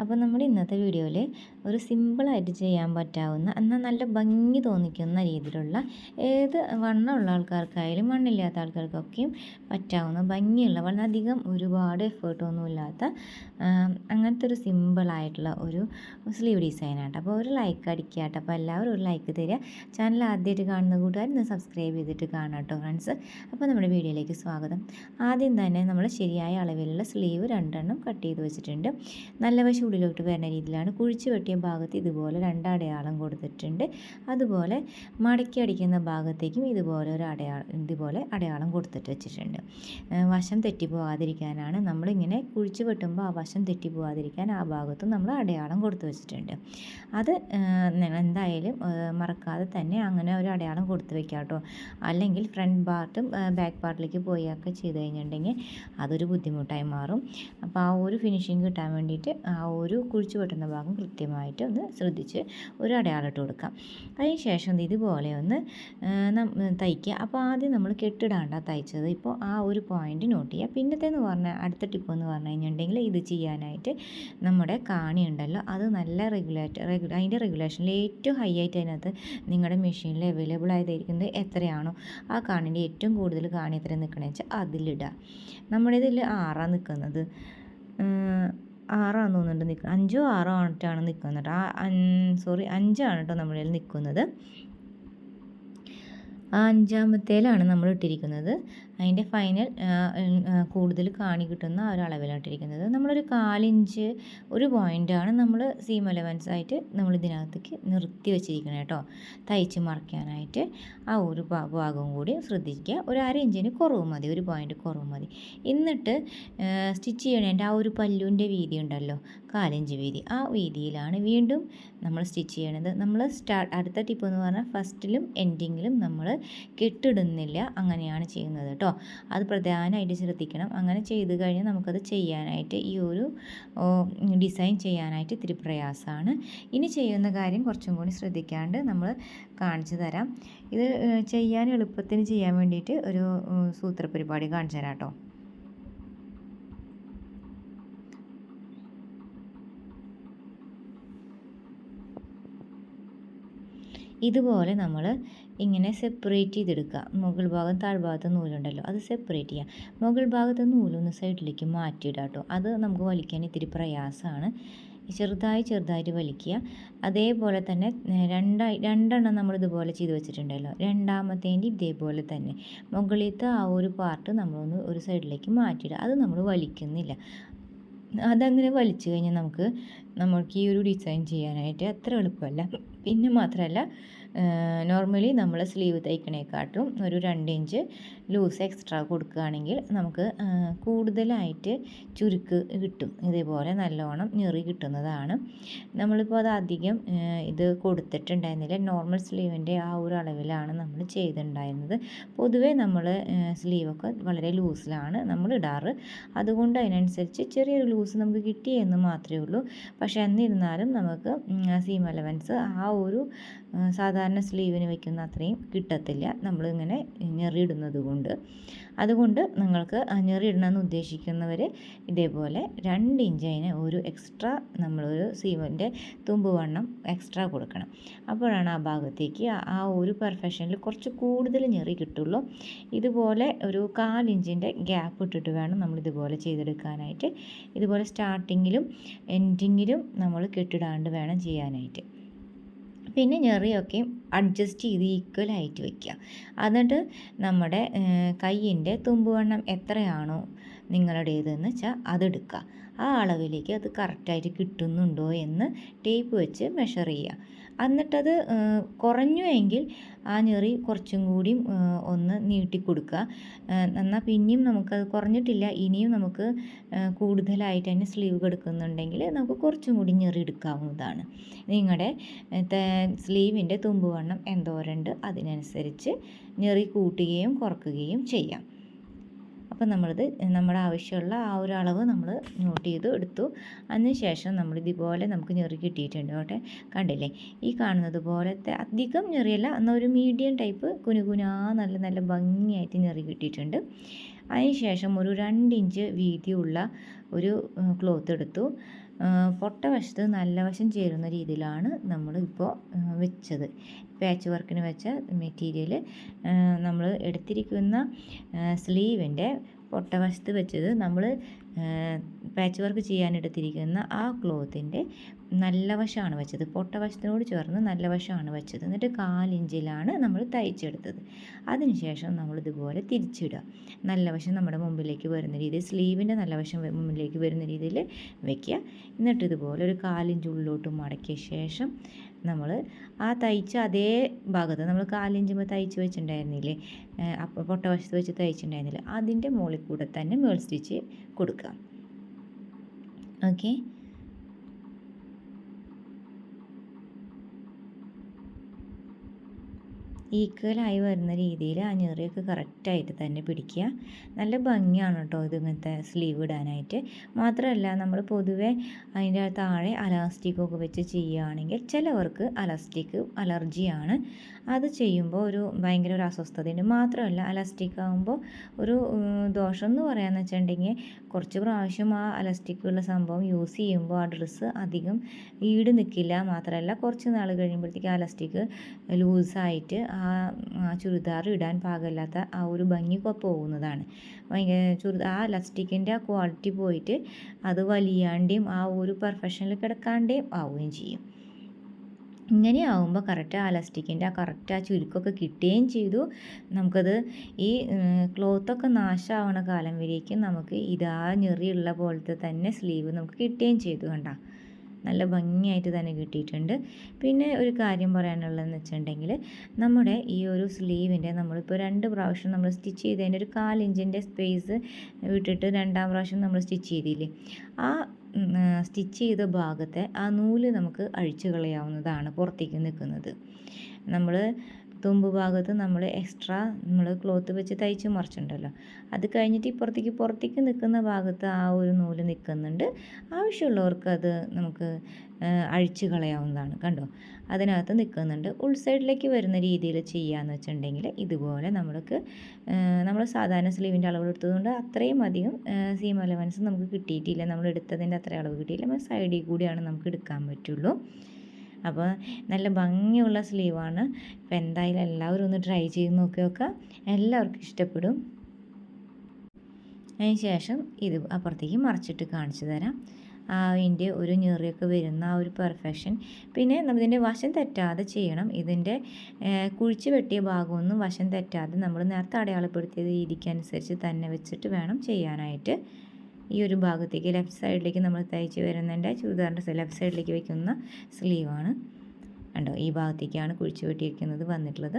അപ്പോൾ നമ്മൾ ഇന്നത്തെ വീഡിയോയിൽ ഒരു സിമ്പിളായിട്ട് ചെയ്യാൻ പറ്റാവുന്ന എന്നാൽ നല്ല ഭംഗി തോന്നിക്കുന്ന രീതിയിലുള്ള ഏത് വണ്ണമുള്ള ആൾക്കാർക്കായാലും മണ്ണില്ലാത്ത ആൾക്കാർക്കൊക്കെയും പറ്റാവുന്ന ഭംഗിയുള്ള വളരെയധികം ഒരുപാട് എഫേർട്ടൊന്നുമില്ലാത്ത അങ്ങനത്തെ ഒരു സിമ്പിളായിട്ടുള്ള ഒരു സ്ലീവ് ഡിസൈനാട്ടോ അപ്പോൾ ഒരു ലൈക്ക് അടിക്കുക കേട്ടോ. അപ്പോൾ എല്ലാവരും ഒരു ലൈക്ക് തരിക. ചാനൽ ആദ്യമായിട്ട് കാണുന്ന കൂട്ടുകാർ ഇന്ന് സബ്സ്ക്രൈബ് ചെയ്തിട്ട് കാണാം കേട്ടോ ഫ്രണ്ട്സ് അപ്പോൾ നമ്മുടെ വീഡിയോയിലേക്ക് സ്വാഗതം. ആദ്യം തന്നെ നമ്മൾ ശരിയായ അളവിലുള്ള സ്ലീവ് രണ്ടെണ്ണം കട്ട് ചെയ്ത് വെച്ചിട്ടുണ്ട്. നല്ല ഉള്ളിലോട്ട് വരുന്ന രീതിയിലാണ്. കുഴിച്ച് വെട്ടിയ ഭാഗത്ത് ഇതുപോലെ രണ്ടടയാളം കൊടുത്തിട്ടുണ്ട്. അതുപോലെ മടക്കി അടിക്കുന്ന ഭാഗത്തേക്കും ഇതുപോലെ ഒരു അടയാളം ഇതുപോലെ അടയാളം കൊടുത്തിട്ട് വെച്ചിട്ടുണ്ട്. വശം തെറ്റി പോകാതിരിക്കാനാണ് നമ്മളിങ്ങനെ കുഴിച്ചു വെട്ടുമ്പോൾ ആ വശം തെറ്റി പോകാതിരിക്കാൻ ആ ഭാഗത്തും നമ്മൾ അടയാളം കൊടുത്തു വെച്ചിട്ടുണ്ട്. അത് എന്തായാലും മറക്കാതെ തന്നെ അങ്ങനെ ഒരു അടയാളം കൊടുത്തു വെക്കാം കേട്ടോ. അല്ലെങ്കിൽ ഫ്രണ്ട് പാർട്ടും ബാക്ക് പാർട്ടിലേക്ക് പോയൊക്കെ ചെയ്ത് കഴിഞ്ഞിട്ടുണ്ടെങ്കിൽ അതൊരു ബുദ്ധിമുട്ടായി മാറും. അപ്പോൾ ആ ഒരു ഫിനിഷിങ് കിട്ടാൻ വേണ്ടിയിട്ട് ആ ഒരു കുഴിച്ചു പൊട്ടുന്ന ഭാഗം കൃത്യമായിട്ട് ഒന്ന് ശ്രദ്ധിച്ച് ഒരു അടയാളം ഇട്ട് കൊടുക്കാം. അതിന് ശേഷം ഇതുപോലെ ഒന്ന് തയ്ക്കുക. അപ്പോൾ ആദ്യം നമ്മൾ കെട്ടിടാണ്ട തയ്ച്ചത്. ഇപ്പോൾ ആ ഒരു പോയിന്റ് നോട്ട് ചെയ്യുക പിന്നത്തേന്ന് പറഞ്ഞാൽ അടുത്ത ടിപ്പ് എന്ന് പറഞ്ഞു കഴിഞ്ഞിട്ടുണ്ടെങ്കിൽ ഇത് ചെയ്യാനായിട്ട് നമ്മുടെ കാണി ഉണ്ടല്ലോ. അത് നല്ല റെഗുലേറ്റർ റെഗുല അതിന്റെ റെഗുലേഷനിൽ ഏറ്റവും ഹൈ ആയിട്ട് അതിനകത്ത് നിങ്ങളുടെ മെഷീനിൽ അവൈലബിൾ ആയതായിരിക്കുന്നത് എത്രയാണോ ആ കാണിന്റെ ഏറ്റവും കൂടുതൽ കാണി എത്ര നിൽക്കണമെന്ന് വെച്ചാൽ അതിലിടുക നമ്മുടെ ഇതിൽ ആറാണ് നിൽക്കുന്നത് ആറാന്ന് തോന്നുന്നുണ്ട് നിൽക്കുന്നത് അഞ്ചോ ആറോ ആയിട്ടാണ് നിൽക്കുന്നത് ആ സോറി അഞ്ചാണ് കേട്ടോ നമ്മളിൽ നിൽക്കുന്നത് ആ അഞ്ചാമത്തേലാണ് നമ്മൾ ഇട്ടിരിക്കുന്നത്. അതിന്റെ ഫൈനൽ കൂടുതൽ കാണി കിട്ടുന്ന ആ ഒരു അളവിലോട്ടിരിക്കുന്നത് നമ്മളൊരു കാലിഞ്ച് ഒരു പോയിന്റാണ് നമ്മൾ സീം അലവൻസ് ആയിട്ട് നമ്മൾ ഇതിനകത്തേക്ക് നിർത്തി വെച്ചിരിക്കണം കേട്ടോ. തയ്ച്ച് മറയ്ക്കാനായിട്ട് ആ ഒരു ഭാഗവും കൂടി ശ്രദ്ധിക്കുക. ഒരു അര ഇഞ്ചിന് കുറവ് മതി ഒരു പോയിന്റ് കുറവ് മതി. എന്നിട്ട് സ്റ്റിച്ച് ചെയ്യണേന്റെ ആ ഒരു പല്ലുവിന്റെ വീതി ഉണ്ടല്ലോ കാലിഞ്ച് വീതി. ആ വീതിയിലാണ് വീണ്ടും നമ്മൾ സ്റ്റിച്ച് ചെയ്യണത്. നമ്മൾ സ്റ്റാർട്ട് അടുത്ത ടിപ്പ് എന്ന് പറഞ്ഞാൽ ഫസ്റ്റിലും എൻഡിങ്ങിലും നമ്മൾ കെട്ടിടുന്നില്ല അങ്ങനെയാണ് ചെയ്യുന്നത് കേട്ടോ. അത് പ്രധാനമായിട്ട് ശ്രദ്ധിക്കണം. അങ്ങനെ ചെയ്ത് കഴിഞ്ഞാൽ നമുക്കത് ചെയ്യാനായിട്ട് ഈ ഒരു ഡിസൈൻ ചെയ്യാനായിട്ട് ഇത്തിരി പ്രയാസമാണ്. ഇനി ചെയ്യുന്ന കാര്യം കുറച്ചും കൂടി ശ്രദ്ധിക്കാണ്ട് നമ്മൾ കാണിച്ചു തരാം. ഇത് ചെയ്യാൻ എളുപ്പത്തിന് ചെയ്യാൻ വേണ്ടിയിട്ട് ഒരു സൂത്രപരിപാടി കാണിച്ചു തരാം കേട്ടോ. ഇതുപോലെ നമ്മൾ ഇങ്ങനെ സെപ്പറേറ്റ് ചെയ്തെടുക്കുക. മുകൾ ഭാഗം താഴ്ഭാഗത്ത് നൂലുണ്ടല്ലോ അത് സെപ്പറേറ്റ് ചെയ്യുക. മുകൾ ഭാഗത്ത് നൂലൊന്ന് സൈഡിലേക്ക് മാറ്റിയിടുക കേട്ടോ. അത് നമുക്ക് വലിക്കാൻ ഇത്തിരി പ്രയാസമാണ്. ചെറുതായി ചെറുതായിട്ട് വലിക്കുക. അതേപോലെ തന്നെ രണ്ടായി രണ്ടെണ്ണം നമ്മൾ ഇതുപോലെ ചെയ്ത് വെച്ചിട്ടുണ്ടല്ലോ. രണ്ടാമത്തേന്റെ ഇതേപോലെ തന്നെ. മുകളിലത്തെ ആ ഒരു പാർട്ട് നമ്മളൊന്ന് ഒരു സൈഡിലേക്ക് മാറ്റിയിടുക. അത് നമ്മൾ വലിക്കുന്നില്ല. അതങ്ങനെ വലിച്ചു കഴിഞ്ഞാൽ നമുക്ക് നമുക്ക് ഈ ഒരു ഡിസൈൻ ചെയ്യാനായിട്ട് അത്ര എളുപ്പമല്ല. പിന്നെ മാത്രമല്ല നോർമലി നമ്മൾ സ്ലീവ് തയ്ക്കണേക്കാട്ടും ഒരു രണ്ട് ഇഞ്ച് ലൂസ് എക്സ്ട്രാ കൊടുക്കുകയാണെങ്കിൽ നമുക്ക് കൂടുതലായിട്ട് ചുരുക്ക് കിട്ടും. ഇതേപോലെ നല്ലോണം ഞെറി കിട്ടുന്നതാണ്. നമ്മളിപ്പോൾ അത് അധികം ഇത് കൊടുത്തിട്ടുണ്ടായിരുന്നില്ല. നോർമൽ സ്ലീവിന്റെ ആ ഒരു അളവിലാണ് നമ്മൾ ചെയ്തിട്ടുണ്ടായിരുന്നത്. പൊതുവേ നമ്മൾ സ്ലീവൊക്കെ വളരെ ലൂസിലാണ് നമ്മൾ ഇടാറ്. അതുകൊണ്ട് അതിനനുസരിച്ച് ചെറിയൊരു ലൂസ് നമുക്ക് കിട്ടിയെന്ന് മാത്രമേ ഉള്ളൂ. പക്ഷേ എന്നിരുന്നാലും നമുക്ക് സീം അലവൻസ് ആ ഒരു സാധാരണ സ്ലീവിന് വയ്ക്കുന്ന അത്രയും കിട്ടത്തില്ല. നമ്മളിങ്ങനെ ഞെറിയിടുന്നത് കൊണ്ട്. അതുകൊണ്ട് നിങ്ങൾക്ക് ഞെറിയിടണമെന്ന് ഉദ്ദേശിക്കുന്നവർ ഇതേപോലെ രണ്ട് ഇഞ്ചിന് ഒരു എക്സ്ട്രാ നമ്മളൊരു സീമിന്റെ തുമ്പ് വണ്ണം എക്സ്ട്രാ കൊടുക്കണം. അപ്പോഴാണ് ആ ഭാഗത്തേക്ക് ആ ഒരു പെർഫെക്ഷനിൽ കുറച്ച് കൂടുതൽ ഞെറി കിട്ടുള്ളൂ. ഇതുപോലെ ഒരു കാലിഞ്ചിന്റെ ഗ്യാപ്പ് ഇട്ടിട്ട് വേണം നമ്മളിതുപോലെ ചെയ്തെടുക്കാനായിട്ട്. ഇതുപോലെ സ്റ്റാർട്ടിങ്ങിലും എൻഡിങ്ങിലും നമ്മൾ കെട്ടിടാണ്ട് വേണം ചെയ്യാനായിട്ട്. പിന്നെ ഞെറിയൊക്കെ അഡ്ജസ്റ്റ് ചെയ്ത് ഈക്വലായിട്ട് വയ്ക്കുക എന്നിട്ട് നമ്മുടെ കയ്യിന്റെ തുമ്പുവണ്ണം എത്രയാണോ നിങ്ങളുടേതെന്ന് വെച്ചാൽ അതെടുക്കുക. ആ അളവിലേക്ക് അത് കറക്റ്റായിട്ട് കിട്ടുന്നുണ്ടോ എന്ന് ടേപ്പ് വെച്ച് മെഷർ ചെയ്യുക. എന്നിട്ടത് കുറഞ്ഞു എങ്കിൽ ആ ഞെറി കുറച്ചും കൂടി ഒന്ന് നീട്ടിക്കൊടുക്കുക എന്നാൽ പിന്നെയും നമുക്കത് കുറഞ്ഞിട്ടില്ല. ഇനിയും നമുക്ക് കൂടുതലായിട്ട് തന്നെ സ്ലീവ് കൊടുക്കുന്നുണ്ടെങ്കിൽ നമുക്ക് കുറച്ചും കൂടി ഞെറി എടുക്കാവുന്നതാണ്. നിങ്ങളുടെ സ്ലീവിന്റെ തുമ്പുവണ്ണം എന്തോരണ്ട് അതിനനുസരിച്ച് ഞെറി കൂട്ടുകയും കുറക്കുകയും ചെയ്യാം. അപ്പോൾ നമ്മളിത് നമ്മുടെ ആവശ്യമുള്ള ആ ഒരു അളവ് നമ്മൾ നോട്ട് ചെയ്ത് എടുത്തു. അതിന് ശേഷം നമ്മൾ ഇതുപോലെ നമുക്ക് ഞെറി കിട്ടിയിട്ടുണ്ട് കേട്ടെ. കണ്ടില്ലേ? ഈ കാണുന്നത് പോലത്തെ അധികം ഞെറിയല്ല എന്നാൽ ഒരു മീഡിയം ടൈപ്പ് കുനുകുനാ നല്ല നല്ല ഭംഗിയായിട്ട് ഞെറി കിട്ടിയിട്ടുണ്ട്. അതിന് ശേഷം ഒരു രണ്ട് ഇഞ്ച് വീതിയുള്ള ഒരു ക്ലോത്ത് എടുത്തു. പൊട്ട വശത്ത് നല്ല വശം ചേരുന്ന രീതിയിലാണ് നമ്മൾ ഇപ്പോൾ വെച്ചത്. പാച്ച് വർക്കിന് വെച്ച മെറ്റീരിയൽ നമ്മൾ എടുത്തിരിക്കുന്ന സ്ലീവിന്റെ പൊട്ടവശത്ത് വെച്ചത് നമ്മൾ പാച്ച് വർക്ക് ചെയ്യാനെടുത്തിരിക്കുന്ന ആ ക്ലോത്തിന്റെ നല്ല വശമാണ് വെച്ചത്. പൊട്ടവശത്തിനോട് ചേർന്ന് നല്ല വശമാണ് വെച്ചത്. എന്നിട്ട് കാലിഞ്ചിലാണ് നമ്മൾ തയ്ച്ചെടുത്തത്. അതിനുശേഷം നമ്മൾ ഇതുപോലെ തിരിച്ചിടുക. നല്ല വശം നമ്മുടെ മുമ്പിലേക്ക് വരുന്ന രീതിയിൽ സ്ലീവിന്റെ നല്ല വശം മുമ്പിലേക്ക് വരുന്ന രീതിയിൽ വെക്കുക. എന്നിട്ട് ഇതുപോലെ ഒരു കാലിഞ്ച് ഉള്ളിലോട്ട് മടക്കിയ ശേഷം നമ്മൾ ആ തയ്ച്ച അതേ ഭാഗത്ത് നമ്മൾ കാലിഞ്ചുമ്പോൾ തയ്ച്ച് വെച്ചിട്ടുണ്ടായിരുന്നില്ലേ? അപ്പോൾ പൊട്ടവശത്ത് വെച്ച് തയ്ച്ചിട്ടുണ്ടായിരുന്നില്ലേ? അതിന്റെ മുകളിൽ കൂടെ തന്നെ മേൾ സ്റ്റിച്ച് കൊടുക്കുക. ഓക്കെ? ഈക്വലായി വരുന്ന രീതിയിൽ ആ ഞെറിയൊക്കെ കറക്റ്റായിട്ട് തന്നെ പിടിക്കുക. നല്ല ഭംഗിയാണ് കേട്ടോ ഇത് ഇങ്ങനത്തെ സ്ലീവ് ഇടാനായിട്ട്. മാത്രമല്ല നമ്മൾ പൊതുവെ അതിന്റെ താഴെ അലാസ്റ്റിക്കൊക്കെ വെച്ച് ചെയ്യുകയാണെങ്കിൽ ചിലവർക്ക് അലാസ്റ്റിക് അലർജിയാണ് അത് ചെയ്യുമ്പോൾ ഒരു ഭയങ്കര ഒരു അസ്വസ്ഥതയുണ്ട്. മാത്രമല്ല അലാസ്റ്റിക് ആകുമ്പോൾ ഒരു ദോഷം എന്ന് പറയാന്ന് വെച്ചിട്ടുണ്ടെങ്കിൽ കുറച്ച് പ്രാവശ്യം ആ അലസ്റ്റിക്കുള്ള സംഭവം യൂസ് ചെയ്യുമ്പോൾ ആ ഡ്രസ്സ് അധികം ഈട് നിൽക്കില്ല. മാത്രമല്ല കുറച്ച് നാൾ കഴിയുമ്പോഴത്തേക്ക് അലസ്റ്റിക് ലൂസായിട്ട് ആ ചുരിദാർ ഇടാൻ പാകമില്ലാത്ത ആ ഒരു ഭംഗി പോകുന്നതാണ്. ഭയങ്കര ചുരിദാർ ആ ലസ്റ്റിക്കിന്റെ ആ ക്വാളിറ്റി പോയിട്ട് അത് വലിയാണ്ടേയും ആ ഒരു പെർഫെക്ഷനിൽ കിടക്കാണ്ടേയും ആവുകയും ചെയ്യും. ഇങ്ങനെ ആവുമ്പോൾ കറക്റ്റ് ആ ലസ്റ്റിക്കിന്റെ ആ കറക്റ്റ് ആ ചുരുക്കമൊക്കെ കിട്ടുകയും ചെയ്തു. നമുക്കത് ഈ ക്ലോത്തൊക്കെ നാശമാവണ കാലം വരേക്കും നമുക്ക് ഇതാ ഞെറിയുള്ള പോലത്തെ തന്നെ സ്ലീവ് നമുക്ക് കിട്ടുകയും ചെയ്തു കണ്ട. നല്ല ഭംഗിയായിട്ട് തന്നെ കിട്ടിയിട്ടുണ്ട്. പിന്നെ ഒരു കാര്യം പറയാനുള്ളതെന്ന് വെച്ചിട്ടുണ്ടെങ്കിൽ നമ്മുടെ ഈ ഒരു സ്ലീവിന്റെ നമ്മളിപ്പോൾ രണ്ട് പ്രാവശ്യം നമ്മൾ സ്റ്റിച്ച് ചെയ്തതിന്റെ ഒരു കാലിഞ്ചിന്റെ സ്പേസ് വിട്ടിട്ട് രണ്ടാം പ്രാവശ്യം നമ്മൾ സ്റ്റിച്ച് ചെയ്തില്ലേ? ആ സ്റ്റിച്ച് ചെയ്ത ഭാഗത്തെ ആ നൂൽ നമുക്ക് അഴിച്ചു കളയാവുന്നതാണ് പുറത്തേക്ക് നിൽക്കുന്നത്. നമ്മൾ തുമ്പ് ഭാഗത്ത് നമ്മൾ എക്സ്ട്രാ നമ്മൾ ക്ലോത്ത് വെച്ച് തയ്ച്ച് മറിച്ചിട്ടുണ്ടല്ലോ അത് കഴിഞ്ഞിട്ട് ഇപ്പുറത്തേക്ക് പുറത്തേക്ക് നിൽക്കുന്ന ഭാഗത്ത് ആ ഒരു നൂൽ നിൽക്കുന്നുണ്ട് ആവശ്യമുള്ളവർക്ക് അത് നമുക്ക് അഴിച്ചു കളയാവുന്നതാണ് കണ്ടോ? അതിനകത്ത് നിൽക്കുന്നുണ്ട് ഉൾ സൈഡിലേക്ക് വരുന്ന രീതിയിൽ ചെയ്യാന്ന് വെച്ചിട്ടുണ്ടെങ്കിൽ ഇതുപോലെ നമ്മൾക്ക് നമ്മൾ സാധാരണ സ്ലീവിന്റെ അളവ് എടുത്തതുകൊണ്ട് അത്രയും അധികം സീം അലവൻസ് നമുക്ക് കിട്ടിയിട്ടില്ല. നമ്മൾ എടുത്തതിന്റെ അത്ര അളവ് കിട്ടിയില്ല. സൈഡിൽ കൂടിയാണ് നമുക്ക് എടുക്കാൻ പറ്റുള്ളൂ. അപ്പോൾ നല്ല ഭംഗിയുള്ള സ്ലീവാണ്. അപ്പോൾ എന്തായാലും എല്ലാവരും ഒന്ന് ട്രൈ ചെയ്ത് നോക്കി നോക്കുക. എല്ലാവർക്കും ഇഷ്ടപ്പെടും. അതിന് ശേഷം ഇത് അപ്പുറത്തേക്ക് മറിച്ചിട്ട് കാണിച്ചു തരാം. അതിന്റെ ഒരു ഞെറിയൊക്കെ വരുന്ന ആ ഒരു പെർഫെക്ഷൻ പിന്നെ നമ്മളിതിന്റെ വശം തെറ്റാതെ ചെയ്യണം. ഇതിന്റെ കുഴിച്ച് വെട്ടിയ ഭാഗമൊന്നും വശം തെറ്റാതെ നമ്മൾ നേരത്തെ അടയാളപ്പെടുത്തിയ രീതിക്കനുസരിച്ച് തന്നെ വെച്ചിട്ട് വേണം ചെയ്യാനായിട്ട്. ഈ ഒരു ഭാഗത്തേക്ക് ലെഫ്റ്റ് സൈഡിലേക്ക് നമ്മൾ തയ്ച്ച് വരുന്നതിന്റെ ചുരിദാറിന്റെ ലെഫ്റ്റ് സൈഡിലേക്ക് വയ്ക്കുന്ന സ്ലീവാണ്. കണ്ടോ ഈ ഭാഗത്തേക്കാണ് കുഴിച്ച് വെട്ടിയിരിക്കുന്നത് വന്നിട്ടുള്ളത്.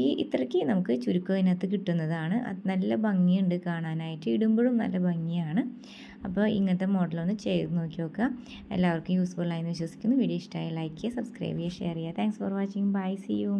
ഈ ഇത്രയ്ക്ക് നമുക്ക് ചുരുക്കം ഇതിനകത്ത് കിട്ടുന്നതാണ്. അത് നല്ല ഭംഗിയുണ്ട് കാണാനായിട്ട് ഇടുമ്പോഴും നല്ല ഭംഗിയാണ്. അപ്പോൾ ഇങ്ങനത്തെ മോഡലൊന്ന് ചെയ്ത് നോക്കി നോക്കുക. എല്ലാവർക്കും യൂസ്ഫുൾ ആയെന്ന് വിശ്വസിക്കുന്നു. വീഡിയോ ഇഷ്ടമായി ലൈക്ക് ചെയ്യുക സബ്സ്ക്രൈബ് ചെയ്യുക ഷെയർ ചെയ്യുക. Thanks for watching bye see you